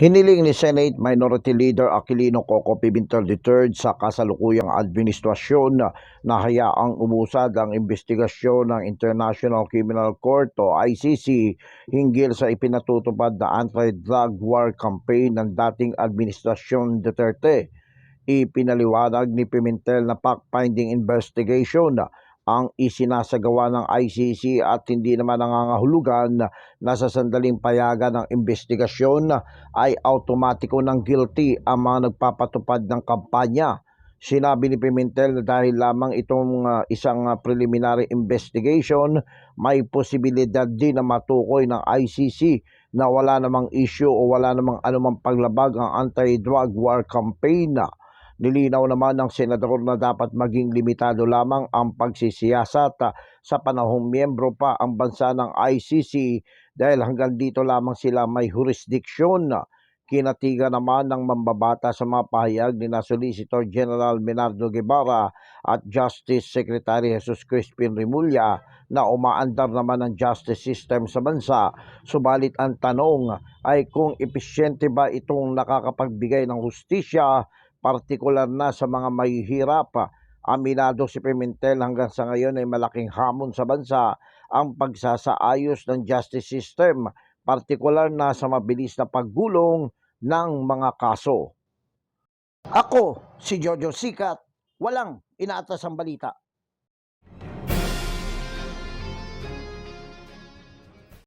Hiniling ni Senate Minority Leader Aquilino Coco Pimentel III sa kasalukuyang administrasyon na hayaang umusad ang investigasyon ng International Criminal Court o ICC hinggil sa ipinatutupad na anti-drug war campaign ng dating administrasyon Duterte. Ipinaliwanag ni Pimentel na fact-finding investigation ang isinasagawa ng ICC at hindi naman nangangahulugan na sa sandaling payagan ng investigasyon ay automatiko ng guilty ang mga nagpapatupad ng kampanya. Sinabi ni Pimentel na dahil lamang itong uh, isang uh, preliminary investigation, may posibilidad din na matukoy ng ICC na wala namang issue o wala namang anumang paglabag ang anti-drug war campaign. Nilinaw naman ng senador na dapat maging limitado lamang ang pagsisiyasat uh, sa panahong miyembro pa ang bansa ng ICC dahil hanggang dito lamang sila may jurisdiction. Kinatiga naman ng mambabata sa mga pahayag ni Solicitor General Menardo Guevara at Justice Secretary Jesus Crispin Rimulya na umaandar naman ang justice system sa bansa. Subalit ang tanong ay kung episyente ba itong nakakapagbigay ng hustisya partikular na sa mga mahihirap. Aminado si Pimentel hanggang sa ngayon ay malaking hamon sa bansa ang pagsasaayos ng justice system, partikular na sa mabilis na paggulong ng mga kaso. Ako, si Jojo Sikat, walang inaatas ang balita.